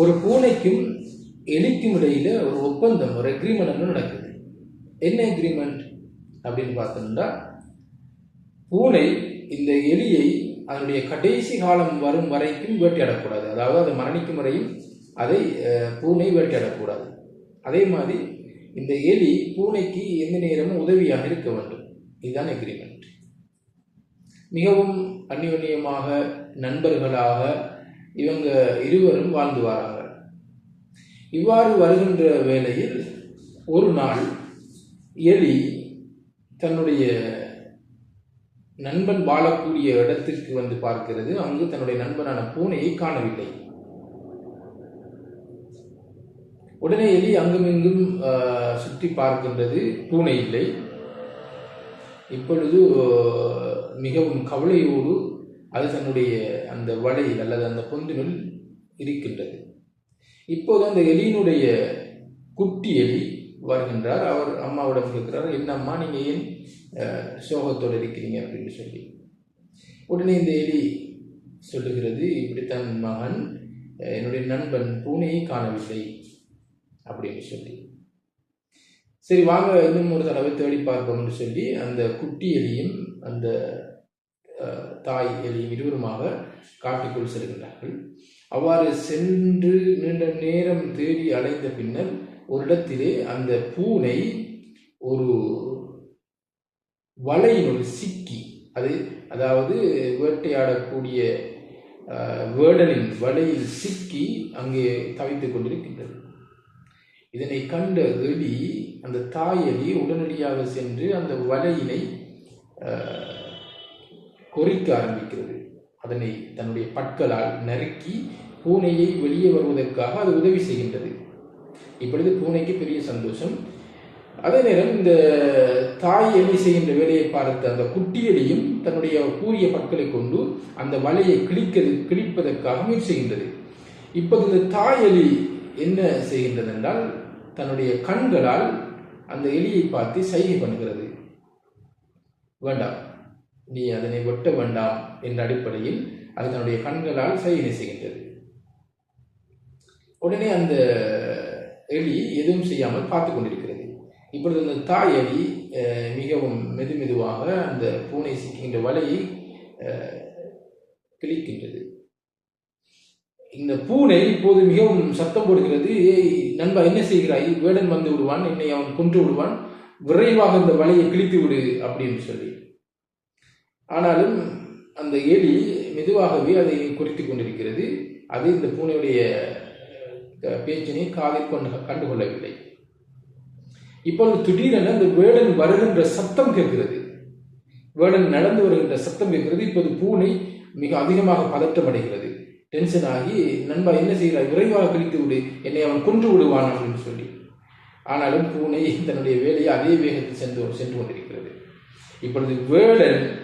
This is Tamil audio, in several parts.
ஒரு பூனைக்கும் எலிக்கும் இடையில ஒரு ஒப்பந்தம் ஒரு அக்ரிமெண்ட் நடக்குது. என்ன அக்ரிமெண்ட் அப்படின்னு பார்த்தோம்னா பூனை இந்த எலியை அதனுடைய கடைசி காலம் வரும் வரைக்கும் வேட்டையாடக்கூடாது. அதாவது அது மரணிக்கும் வரையும் அதை பூனை வேட்டையாடக்கூடாது. அதே மாதிரி இந்த எலி பூனைக்கு எந்த நேரமும் உதவியாக இருக்க வேண்டும். இதுதான் அக்ரிமெண்ட் மிகவும் அந்யோன்யமாக நண்பர்களாக இவங்க இருவரும் வாழ்ந்து வராங்க இவ்வாறு வருகின்ற வேளையில் ஒரு நாள் எலி தன்னுடைய நண்பன் வாழக்கூடிய இடத்திற்கு வந்து பார்க்கிறது. அங்கு தன்னுடைய நண்பனான பூனையை காணவில்லை. உடனே எலி அங்குமிங்கும் சுற்றி பார்க்கின்றது. பூனை இல்லை. இப்பொழுது மிகவும் கவலையோடு அது தன்னுடைய அந்த வலையில் அல்லது அந்த பொந்தினுள் இருக்கின்றது. இப்போது அந்த எலியினுடைய குட்டி எலி வருகின்றார். அவர் அம்மாவிடம் கேட்கிறார் என்ன அம்மா ஏன் சோகத்தோடு இருக்கிறீங்க? அப்படின்னு சொல்லி. உடனே இந்த எலி சொல்லுகிறது இப்படித்தான் மகன் என்னுடைய நண்பன் பூனையை காணவில்லை அப்படின்னு சொல்லி. சரி வாங்க இன்னும் ஒரு தடவை தேடி பார்ப்போம்னு சொல்லி அந்த குட்டி எலியும் அந்த தாய் எலியும் இருவருமாக காட்டுக்குள் செல்கின்றார்கள். அவ்வாறு சென்று நீண்ட நேரம் தேடி அலைந்த பின்னர் ஒரு இடத்திலே அந்த பூனை ஒரு வலையினுள் சிக்கி அது அதாவது வேட்டையாடக்கூடிய அஹ், வேடனின் வலையில் சிக்கி அங்கே தவித்துக் கொண்டிருக்கின்றது. இதனை கண்ட எலி அந்த தாய் எலி உடனடியாக சென்று அந்த வலையினை கொறிக்க ஆரம்பிக்கிறது. அதனை தன்னுடைய பற்களால் நறுக்கி பூனையை வெளியே வருவதற்காக அது உதவி செய்கின்றது. இப்பொழுது பூனைக்கு பெரிய சந்தோஷம். அதே நேரம் இந்த தாய் எலி செய்கின்ற வேலையை பார்த்த அந்த குட்டியலியும் தன்னுடைய கூறிய பற்களை கொண்டு அந்த வலையை கிழிக்கிறது கிழிப்பதற்காக முயற்சிகின்றது செய்கின்றது. இப்போது இந்த தாய் எலி என்ன செய்கின்றது என்றால் தன்னுடைய கண்களால் அந்த எலியை பார்த்து சைகை பண்ணுகிறது. வேண்டாம். நீ அதனை வெட்ட வேண்டாம் என்ற அடிப்படையில் அது தன்னுடைய கண்களால் சைகை செய்கின்றது உடனே அந்த எலி எதுவும் செய்யாமல் பார்த்து கொண்டிருக்கிறது. இப்பொழுது அந்த தாய் எலி மிகவும் மெது மெதுவாக அந்த பூனை சிக்கின்ற வலையை கிழிக்கின்றது. இந்த பூனை இப்போது மிகவும் சத்தம் போடுகிறது. ஏய் நண்பா என்ன செய்கிறாய்? வேடன் வந்து விடுவான் என்னை அவன் கொன்று விடுவான். விரைவாக இந்த வலையை கிழித்து விடு அப்படின்னு சொல்லி. ஆனாலும் அந்த எலி மெதுவாகவே அதை குறித்து கொண்டிருக்கிறது. அது இந்த பூனையுடைய பேச்சினை காதில் கொண்டு கண்டுகொள்ளவில்லை. இப்பொழுது திடீரென அந்த வேடன் வருகின்ற சத்தம் கேட்கிறது. வேடன் நடந்து வருகின்ற சத்தம் கேட்கிறது. இப்போது பூனை மிக அதிகமாக பதட்டம் அடைகிறது. டென்ஷன் ஆகி நண்பா என்ன செய்கிறாய்? விரைவாக கிழித்து விடு. என்னை அவன் கொன்று விடுவான் அப்படின்னு சொல்லி. ஆனாலும் பூனை தன்னுடைய வேலையை அதே வேகத்தில் சென்று சென்று கொண்டிருக்கிறது. இப்பொழுது வேடன்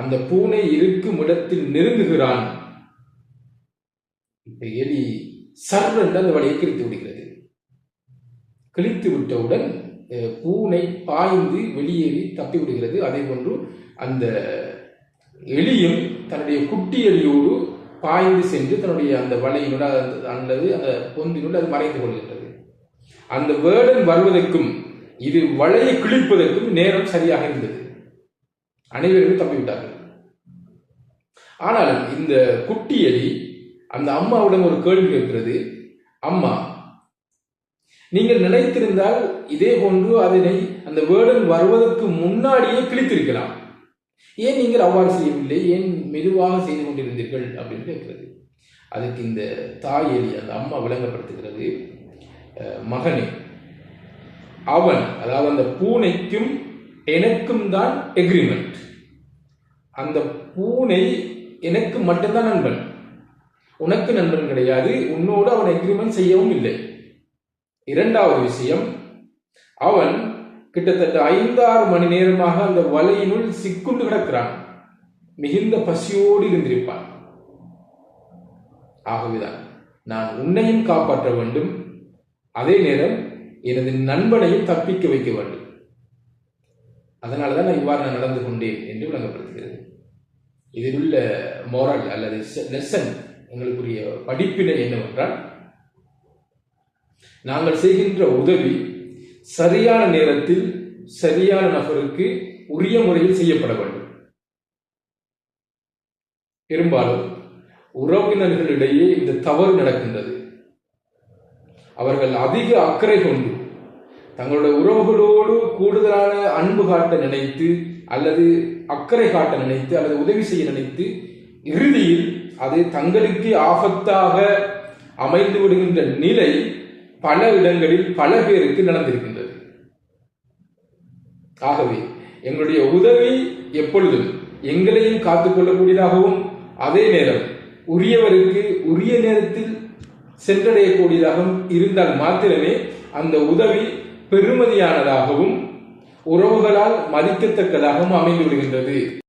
அந்த பூனை இருக்கும் இடத்தில் நெருங்குகிறான். இந்த எலி சர்வென்று அந்த வலையை கிழித்து விடுகிறது. கிழித்து விட்டவுடன் பூனை பாய்ந்து வெளியேறி தப்பி விடுகிறது. அதே போன்று அந்த எலியும் தன்னுடைய குட்டி எலியோடு பாய்ந்து சென்று தன்னுடைய அந்த வலையினுள் அல்லது அந்த பொந்தினோடு அது மறைந்து கொள்கின்றது. அந்த வேடன் வருவதற்கும் இது வலையை கிழிப்பதற்கும் நேரம் சரியாக இருந்தது. அனைவரும் தப்பிவிட்டார்கள். ஆனாலும் இந்த குட்டி எலி அந்த அம்மாவிடம் ஒரு கேள்வி கேட்கிறது. அம்மா நீங்கள் நினைத்திருந்தால் இதே போன்று அதனை அந்த வேடன் வருவதற்கு முன்னாடியே கிழித்திருக்கலாம். ஏன் நீங்கள் அவ்வாறு செய்யவில்லை? ஏன் மெதுவாக செய்து கொண்டிருந்தீர்கள்? அப்படின்னு கேட்கிறது. அதுக்கு இந்த தாய் எலி அந்த அம்மா விளங்கப்படுத்துகிறது. மகனே அவன் அதாவது அந்த பூனைக்கும் எனக்கும் தான் எக்ரிமெண்ட் அந்த பூனை எனக்கு மட்டும்தான் நண்பன். உனக்கு நண்பன் கிடையாது. உன்னோடு அவன் எக்ரிமெண்ட் செய்யவும் இல்லை. இரண்டாவது விஷயம் அவன் கிட்டத்தட்ட ஐந்தாறு மணி நேரமாக அந்த வலையினுள் சிக்குண்டு கிடக்கிறான். மிகுந்த பசியோடு இருந்திருப்பான். ஆகவேதான் நான் உன்னையும் காப்பாற்ற வேண்டும். அதே நேரம் எனது நண்பனையும் தப்பிக்க வைக்க வேண்டும். அதனாலதான் நான் இவ்வாறு நான் நடந்து கொண்டேன் என்று விளங்கப்படுத்துகிறது இதில் உள்ள மோரல் அல்லது லெசன் எங்களுக்குரிய படிப்பினை என்னவென்றால் நாங்கள் செய்கின்ற உதவி சரியான நேரத்தில் சரியான நபருக்கு உரிய முறையில் செய்யப்பட வேண்டும். பெரும்பாலும் உறவினர்களிடையே இந்த தவறு நடக்கின்றது. அவர்கள் அதிக அக்கறை கொண்டு தங்களுடைய உறவுகளோடு கூடுதலான அன்பு காட்ட நினைத்து அல்லது அக்கறை காட்ட நினைத்து அல்லது உதவி செய்ய நினைத்து இறுதியில் அது தங்களுக்கு ஆபத்தாக அமைந்து விடுகின்ற நிலை பல இடங்களில் பல பேருக்கு நடந்திருக்கின்றது. ஆகவே எங்களுடைய உதவி எப்பொழுதும் எங்களையும் காத்துக்கொள்ளக்கூடியதாகவும் அதே நேரம் உரியவருக்கு உரிய நேரத்தில் சென்றடையக்கூடியதாகவும் இருந்தால் மாத்திரமே அந்த உதவி பெருமதியானதாகவும் உறவுகளால் மதிக்கத்தக்கதாகவும் அமைந்து விடுகின்றது.